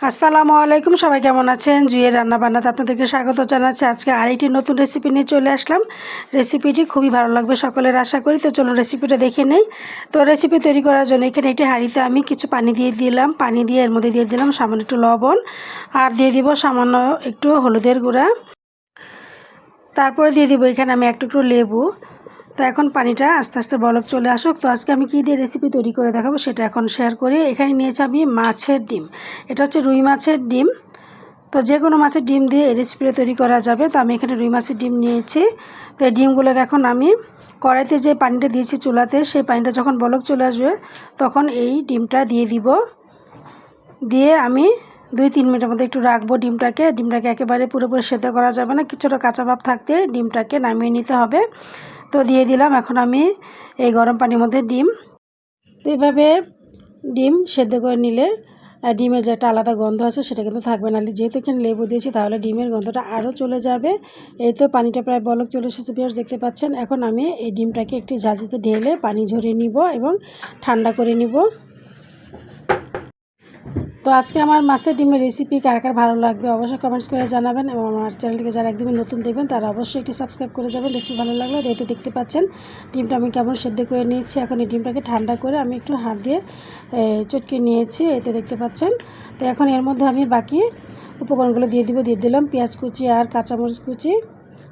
আসসালামু আলাইকুম, সবাই কেমন আছেন? জুয়ের রান্না বান্নাতে আপনাদেরকে স্বাগত জানাচ্ছি। আজকে আরেকটি নতুন রেসিপি নিয়ে চলে আসলাম। রেসিপিটি খুবই ভালো লাগবে সকলের আশা করি। তো চলুন রেসিপিটা দেখে নেই। তো রেসিপি তৈরি করার জন্য এখানে একটি হাঁড়িতে আমি কিছু পানি দিয়ে দিলাম। পানি দিয়ে এর মধ্যে দিয়ে দিলাম সামান্য একটু লবণ। আর দিয়ে দিব সামান্য একটু হলুদের গুঁড়া। তারপরে দিয়ে দিব এখানে আমি একটু একটু লেবু। তো এখন পানিটা আস্তে আস্তে বলক চলে আসুক। তো আজকে আমি কী দিয়ে রেসিপি তৈরি করে দেখাবো সেটা এখন শেয়ার করি। এখানে নিয়েছি আমি মাছের ডিম। এটা হচ্ছে রুই মাছের ডিম। তো যে কোনো মাছের ডিম দিয়ে এই রেসিপিটা তৈরি করা যাবে। তো আমি এখানে রুই মাছের ডিম নিয়েছি। তো এই ডিমগুলোকে এখন আমি কড়াইতে যে পানিটা দিয়েছি চুলাতে, সেই পানিটা যখন বলক চলে আসবে, তখন এই ডিমটা দিয়ে দিব। দিয়ে আমি দুই তিন মিনিটের মধ্যে একটু রাখব ডিমটাকে। ডিমটাকে একেবারে পুরোপুরি সেদ্ধ করা যাবে না। কিছুটা কাঁচা ভাব থাকতে ডিমটাকে নামিয়ে নিতে হবে। তো দিয়ে দিলাম। এখন আমি এই গরম পানির মধ্যে ডিম। এইভাবে ডিম সেদ্ধ করে নিলে ডিমের যে একটা আলাদা গন্ধ আছে সেটা কিন্তু থাকবে না। যেহেতু এখানে লেবু দিয়েছি, তাহলে ডিমের গন্ধটা আরও চলে যাবে। এই তো পানিটা প্রায় বলক চলে এসেছে পেঁয়াজ দেখতে পাচ্ছেন। এখন আমি এই ডিমটাকে একটি ঝাঁঝিতে ঢেলে পানি ঝরিয়ে নিব এবং ঠান্ডা করে নিব। তো আজকে আমার মাছের ডিমের রেসিপি কার কার ভালো লাগবে অবশ্যই কমেন্টস করে জানাবেন এবং আমার চ্যানেলটিকে যারা একদমই নতুন দেখবেন, তারা অবশ্যই একটি সাবস্ক্রাইব করে যাবেন। রেসিপি ভালো লাগলে যেহেতু দেখতে পাচ্ছেন, ডিমটা আমি কেমন সেদ্ধ করে নিয়েছি। এখন এই ডিমটাকে ঠান্ডা করে আমি একটু হাত দিয়ে চটকে নিয়েছি, এতে দেখতে পাচ্ছেন। তো এখন এর মধ্যে আমি বাকি উপকরণগুলো দিয়ে দিব, দিয়ে দিলাম পেঁয়াজ কুচি আর কাঁচামরিচ কুচি,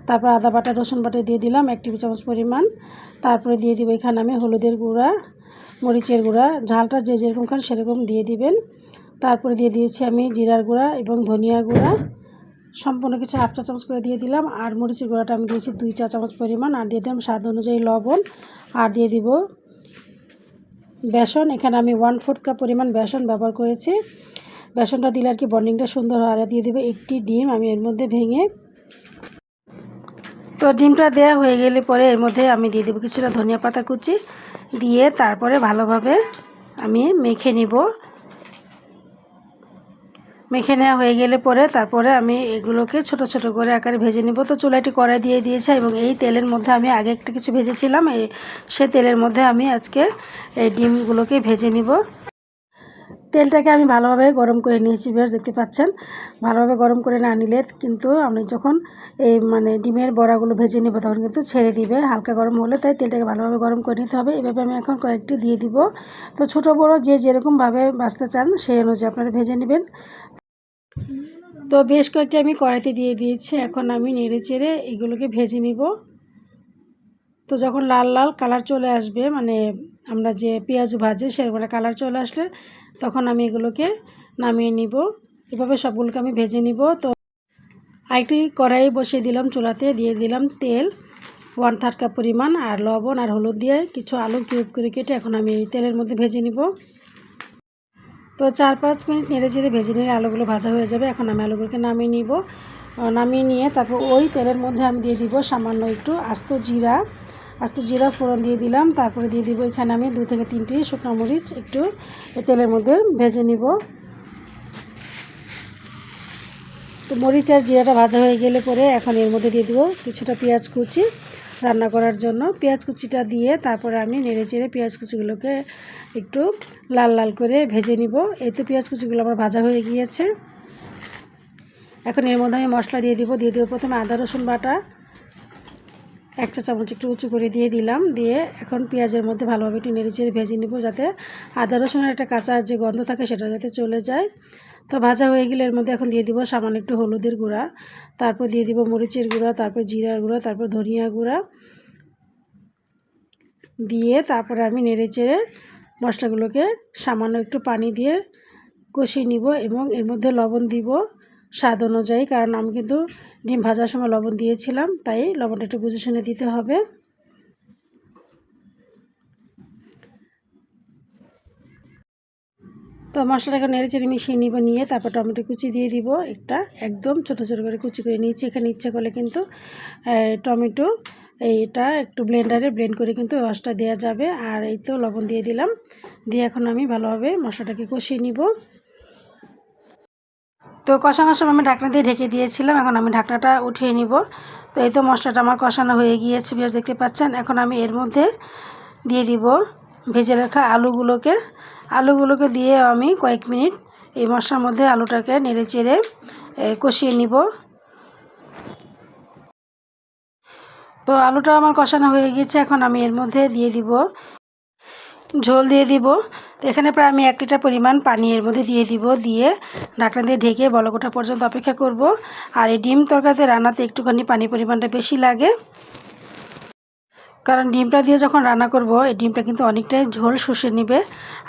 তারপর আদা বাটা, রসুন বাটা দিয়ে দিলাম এক টেবিল চামচ পরিমাণ। তারপরে দিয়ে দিব এখানে আমি হলুদের গুঁড়া, মরিচের গুঁড়া, ঝালটা যে যেরকম খান সেরকম দিয়ে দিবেন। তারপরে দিয়ে দিয়েছি আমি জিরার গুঁড়া এবং ধনিয়া গুঁড়া। সম্পূর্ণ কিছু হাফ চা চামচ করে দিয়ে দিলাম। আর মরিচের গুঁড়াটা আমি দিয়েছি দুই চা চামচ পরিমাণ। আর দিয়ে দিলাম স্বাদ অনুযায়ী লবণ। আর দিয়ে দিব বেসন। এখানে আমি ওয়ান ফোর্থ কাপ পরিমাণ বেসন ব্যবহার করেছি। বেসনটা দিলে আর কি বন্ডিংটা সুন্দর হয়। আর দিয়ে দেবে একটি ডিম। আমি এর মধ্যে ভেঙে তো ডিমটা দেওয়া হয়ে গেলে পরে এর মধ্যে আমি দিয়ে দেবো কিছুটা ধনিয়া পাতা কুচি। দিয়ে তারপরে ভালোভাবে আমি মেখে নিব। মেখে নেওয়া হয়ে গেলে পরে তারপরে আমি এগুলোকে ছোট ছোট করে আকারে ভেজে নিব। তো চুলাটি কড়াই দিয়ে দিয়েছে এবং এই তেলের মধ্যে আমি আগে একটা কিছু ভেজেছিলাম। সে তেলের মধ্যে আমি আজকে এই ডিমগুলোকে ভেজে নিব। তেলটাকে আমি ভালোভাবে গরম করে নিয়েছি বেশ দেখতে পাচ্ছেন? ভালোভাবে গরম করে না নিলে কিন্তু আমি যখন এই মানে ডিমের বড়াগুলো ভেজে নেব তখন কিন্তু ছেড়ে দিবে। হালকা গরম হলে তাই তেলটাকে ভালোভাবে গরম করে নিতে হবে। এভাবে আমি এখন কয়েকটি দিয়ে দিব। তো ছোট বড় যে যেরকমভাবে বাঁচতে চান সেই অনুযায়ী আপনারা ভেজে নেবেন। তো বেশ কয়েকটি আমি কড়াইতে দিয়ে দিয়েছি, এখন আমি নেড়ে চেড়ে এগুলোকে ভেজে নিব। তো যখন লাল লাল কালার চলে আসবে মানে আমরা যে পেঁয়াজ ভাজে সেরকম কালার চলে আসলে তখন আমি এগুলোকে নামিয়ে নিব। এভাবে সবগুলোকে আমি ভেজে নিব। তো আরেকটি কড়াই বসিয়ে দিলাম চুলাতে, দিয়ে দিলাম তেল, ওয়ান থার্ড কাপ পরিমাণ আর লবণ আর হলুদ দিয়ে কিছু আলু কিউব করে কেটে এখন আমি তেলের মধ্যে ভেজে নিব। তো চার পাঁচ মিনিট নেড়ে চেড়ে ভেজে নিয়ে আলুগুলো ভাজা হয়ে যাবে। এখন আমি আলুগুলোকে নামিয়ে নিব। নামিয়ে নিয়ে তারপর ওই তেলের মধ্যে আমি দিয়ে দিব সামান্য একটু আস্ত জিরা। আস্ত জিরা ফোড়ন দিয়ে দিলাম। তারপরে দিয়ে দিব এখানে আমি দু থেকে তিনটি শুকনো মরিচ একটু তেলের মধ্যে ভেজে নিব। তো মরিচ আর জিরাটা ভাজা হয়ে গেলে পরে এখন এর মধ্যে দিয়ে দেবো কিছুটা পেঁয়াজ কুচি রান্না করার জন্য। পেঁয়াজ কুচিটা দিয়ে তারপরে আমি নেড়ে চেড়ে পেঁয়াজ কুচিগুলোকে একটু লাল লাল করে ভেজে নিব। এই তো পেঁয়াজ কুচিগুলো আমার ভাজা হয়ে গিয়েছে। এখন এর মধ্যে আমি মশলা দিয়ে দিব। দিয়ে দেবো প্রথমে আদা, রসুন বাটা। এক চা চামচ একটু উঁচু করে দিয়ে দিলাম। দিয়ে এখন পেঁয়াজের মধ্যে ভালোভাবে একটু নেড়ে চেড়ে ভেজে নিব যাতে আদা, রসুনের একটা কাঁচা যে গন্ধ থাকে সেটা যাতে চলে যায়। তো ভাজা হয়ে গেলে এর মধ্যে এখন দিয়ে দিব সামান্য একটু হলুদের গুঁড়া, তারপর দিয়ে দিব মরিচের গুঁড়া, তারপর জিরার গুঁড়া, তারপর ধনিয়া গুঁড়া। দিয়ে তারপরে আমি নেড়ে চেড়ে মশলাগুলোকে সামান্য একটু পানি দিয়ে কষিয়ে নিব এবং এর মধ্যে লবণ দিব স্বাদ অনুযায়ী, কারণ আমি কিন্তু ডিম ভাজার সময় লবণ দিয়েছিলাম, তাই লবণটা একটু বুঝে শুনে দিতে হবে। তো মশলাটাকে নেড়ে চেড়ে মিশিয়ে নিব নিয়ে তারপর টমেটো কুচি দিয়ে দিব একটা একদম ছোট ছোট করে কুচি করে নিয়েছি। এখানে ইচ্ছে করলে কিন্তু টমেটো এইটা একটু ব্লেন্ডারে ব্লেন্ড করে কিন্তু রসটা দেওয়া যাবে। আর এই তো লবণ দিয়ে দিলাম। দিয়ে এখন আমি ভালোভাবে মশলাটাকে কষিয়ে নিব। তো কষানোর সময় আমি ঢাকনা দিয়ে ঢেকে দিয়েছিলাম। এখন আমি ঢাকনাটা উঠিয়ে নিব। তো এই তো মশলাটা আমার কষানো হয়ে গিয়েছে বেশ দেখতে পাচ্ছেন। এখন আমি এর মধ্যে দিয়ে দিব ভেজে রাখা আলুগুলোকে আলুগুলোকে দিয়ে আমি কয়েক মিনিট এই মশলার মধ্যে আলুটাকে নেড়ে চেড়ে কষিয়ে নিব। তো আলুটা আমার কষানো হয়ে গিয়েছে, এখন আমি এর মধ্যে দিয়ে দিব। ঝোল দিয়ে দিব। তো এখানে প্রায় আমি এক লিটার পরিমাণ পানি এর মধ্যে দিয়ে দিব, দিয়ে ঢাকনা দিয়ে ঢেকে বলকোটা পর্যন্ত অপেক্ষা করব। আর এই ডিম তরকারিতে রান্নাতে একটুখানি পানি পরিমাণটা বেশি লাগে। কারণ ডিমটা দিয়ে যখন রান্না করব, এই ডিমটা কিন্তু অনেকটাই ঝোল শুষে নেবে।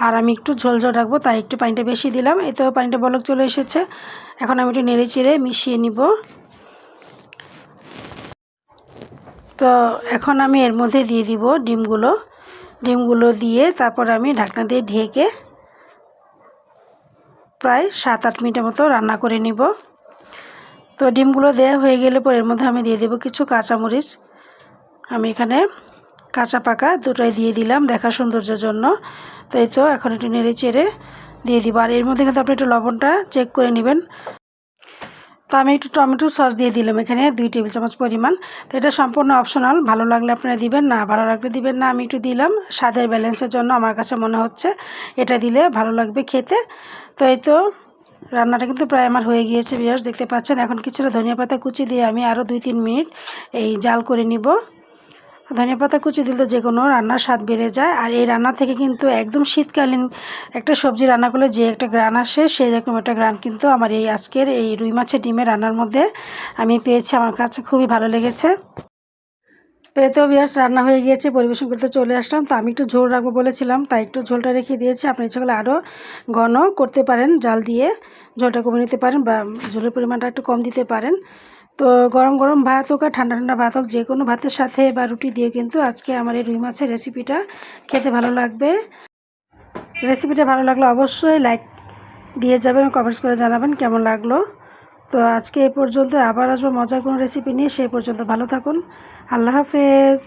আর আমি একটু ঝোল ঝোল রাখব, তাই একটু পানিটা বেশি দিলাম। এতেও পানিটা বলক চলে এসেছে। এখন আমি একটু নেড়ে চেড়ে মিশিয়ে নিব। তো এখন আমি এর মধ্যে দিয়ে দিব ডিমগুলো। ডিমগুলো দিয়ে তারপর আমি ঢাকনা দিয়ে ঢেকে প্রায় সাত আট মিনিটের মতো রান্না করে নিব। তো ডিমগুলো দেওয়া হয়ে গেলে পর এর মধ্যে আমি দিয়ে দেবো কিছু কাঁচামরিচ। আমি এখানে কাঁচা পাকা দুটোই দিয়ে দিলাম দেখা সৌন্দর্যের জন্য। তো এই তো এখন একটু নেড়ে চেড়ে দিয়ে দিব। আর এর মধ্যে কিন্তু আপনি একটু লবণটা চেক করে নেবেন। তো আমি একটু টমেটো সস দিয়ে দিলাম এখানে দুই টেবিল চামচ পরিমাণ। তো এটা সম্পূর্ণ অপশনাল ভালো লাগলে আপনারা দিবেন না, ভালো লাগলে দিবেন না, আমি একটু দিলাম। স্বাদের ব্যালেন্সের জন্য আমার কাছে মনে হচ্ছে এটা দিলে ভালো লাগবে খেতে। তো এই তো রান্নাটা কিন্তু প্রায় আমার হয়ে গিয়েছে বিয়াস দেখতে পাচ্ছেন, এখন কিছুটা ধনিয়া পাতা কুচি দিয়ে আমি আরও দুই তিন মিনিট এই জাল করে নিব। ধনিয়া পাতা কুচি দিলে যে কোনো রান্নার স্বাদ বেড়ে যায়। আর এই রান্না থেকে কিন্তু একদম শীতকালীন একটা সবজি রান্না করলে যে একটা গ্রান আসে, সেই রকম একটা গ্রান কিন্তু আমার এই আজকের এই রুই মাছের ডিমের রান্নার মধ্যে আমি পেয়েছি। আমার কাছে খুবই ভালো লেগেছে। তো এতেও বিয়াস রান্না হয়ে গিয়েছে, পরিবেশন করতে চলে আসলাম। তো আমি একটু ঝোল রাখব বলেছিলাম, তাই একটু ঝোলটা রেখে দিয়েছি। আপনি ইচ্ছা করলে আরও ঘন করতে পারেন, জাল দিয়ে ঝোলটা কমে নিতে পারেন বা ঝোলের পরিমাণটা একটু কম দিতে পারেন। তো গরম গরম ভাত হোক আর ঠান্ডা ঠান্ডা ভাত হোক, যে কোনো ভাতের সাথে বা রুটি দিয়ে কিন্তু আজকে আমার এই রুই মাছের রেসিপিটা খেতে ভালো লাগবে। রেসিপিটা ভালো লাগলে অবশ্যই লাইক দিয়ে যাবেন কমেন্টস করে জানাবেন কেমন লাগল। তো আজকে এ পর্যন্ত আবার আসব মজার কোনো রেসিপি নিয়ে সেই পর্যন্ত ভালো থাকুন। আল্লাহ হাফেজ।